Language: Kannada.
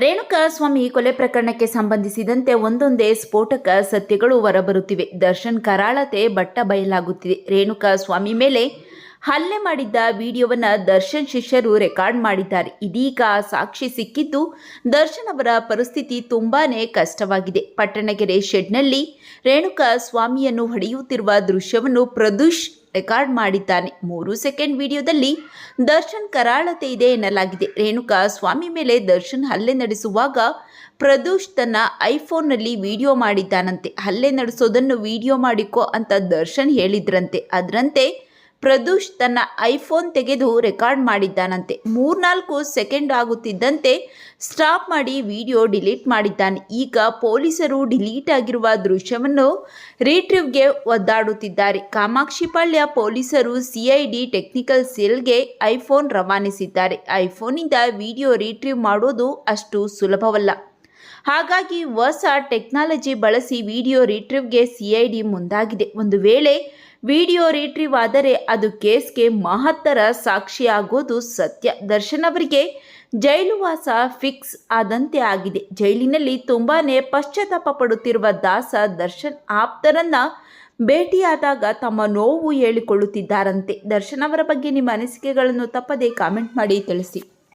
ರೇಣುಕಾ ಸ್ವಾಮಿ ಕೊಲೆ ಪ್ರಕರಣಕ್ಕೆ ಸಂಬಂಧಿಸಿದಂತೆ ಒಂದೊಂದೇ ಸ್ಫೋಟಕ ಸತ್ಯಗಳು ಹೊರಬರುತ್ತಿವೆ. ದರ್ಶನ್ ಕರಾಳತೆ ಬಟ್ಟ ಬಯಲಾಗುತ್ತಿದೆ ರೇಣುಕಾ ಸ್ವಾಮಿ ಮೇಲೆ ಹಲ್ಲೆ ಮಾಡಿದ್ದ ವಿಡಿಯೋವನ್ನು ದರ್ಶನ್ ಶಿಷ್ಯರು ರೆಕಾರ್ಡ್ ಮಾಡಿದ್ದಾರೆ. ಇದೀಗ ಸಾಕ್ಷಿ ಸಿಕ್ಕಿದ್ದು ದರ್ಶನ್ ಅವರ ಪರಿಸ್ಥಿತಿ ತುಂಬಾನೇ ಕಷ್ಟವಾಗಿದೆ. ಪಟ್ಟಣಗೆರೆ ಶೆಡ್ನಲ್ಲಿ ರೇಣುಕಾ ಸ್ವಾಮಿಯನ್ನು ಹೊಡೆಯುತ್ತಿರುವ ದೃಶ್ಯವನ್ನು ಪ್ರದೂಷ್ ರೆಕಾರ್ಡ್ ಮಾಡಿದ್ದಾನೆ. ಮೂರು ಸೆಕೆಂಡ್ ವಿಡಿಯೋದಲ್ಲಿ ದರ್ಶನ್ ಕರಾಳತೆ ಇದೆ ಎನ್ನಲಾಗಿದೆ. ರೇಣುಕಾ ಸ್ವಾಮಿ ಮೇಲೆ ದರ್ಶನ್ ಹಲ್ಲೆ ನಡೆಸುವಾಗ ಪ್ರದೂಷ್ ತನ್ನ ಐಫೋನ್ನಲ್ಲಿ ವಿಡಿಯೋ ಮಾಡಿದ್ದಾನಂತೆ. ಹಲ್ಲೆ ನಡೆಸೋದನ್ನು ವಿಡಿಯೋ ಮಾಡಿಕೋ ಅಂತ ದರ್ಶನ್ ಹೇಳಿದ್ರಂತೆ. ಅದರಂತೆ ಪ್ರದೂಷ್ ತನ್ನ ಐಫೋನ್ ತೆಗೆದು ರೆಕಾರ್ಡ್ ಮಾಡಿದ್ದಾನಂತೆ. ಮೂರ್ನಾಲ್ಕು ಸೆಕೆಂಡ್ ಆಗುತ್ತಿದ್ದಂತೆ ಸ್ಟಾಪ್ ಮಾಡಿ ವಿಡಿಯೋ ಡಿಲೀಟ್ ಮಾಡಿದ್ದಾನೆ. ಈಗ ಪೊಲೀಸರು ಡಿಲೀಟ್ ಆಗಿರುವ ದೃಶ್ಯವನ್ನು ರಿಟ್ರೀವ್ಗೆ ಒದ್ದಾಡುತ್ತಿದ್ದಾರೆ. ಕಾಮಾಕ್ಷಿಪಾಳ್ಯ ಪೊಲೀಸರು ಸಿಐಡಿ ಟೆಕ್ನಿಕಲ್ ಸೆಲ್ಗೆ ಐಫೋನ್ ರವಾನಿಸಿದ್ದಾರೆ. ಐಫೋನಿಂದ ವಿಡಿಯೋ ರಿಟ್ರೀವ್ ಮಾಡೋದು ಅಷ್ಟು ಸುಲಭವಲ್ಲ. ಹಾಗಾಗಿ ಹೊಸ ಟೆಕ್ನಾಲಜಿ ಬಳಸಿ ವಿಡಿಯೋ ರಿಟ್ರೀವ್ಗೆ ಸಿಐಡಿ ಮುಂದಾಗಿದೆ. ಒಂದು ವೇಳೆ ವಿಡಿಯೋ ರಿಟ್ರೀವ್ ಆದರೆ ಅದು ಕೇಸ್ಗೆ ಮಹತ್ತರ ಸಾಕ್ಷಿಯಾಗೋದು ಸತ್ಯ. ದರ್ಶನ್ ಅವರಿಗೆ ಜೈಲುವಾಸ ಫಿಕ್ಸ್ ಆದಂತೆ ಆಗಿದೆ. ಜೈಲಿನಲ್ಲಿ ತುಂಬಾನೇ ಪಶ್ಚಾತ್ತಾಪ ಪಡುತ್ತಿರುವ ದಾಸ ದರ್ಶನ್ ಆಪ್ತರನ್ನ ಭೇಟಿಯಾದಾಗ ತಮ್ಮ ನೋವು ಹೇಳಿಕೊಳ್ಳುತ್ತಿದ್ದಾರಂತೆ. ದರ್ಶನ್ ಅವರ ಬಗ್ಗೆ ನಿಮ್ಮ ಅನಿಸಿಕೆಗಳನ್ನು ತಪ್ಪದೇ ಕಾಮೆಂಟ್ ಮಾಡಿ ತಿಳಿಸಿ.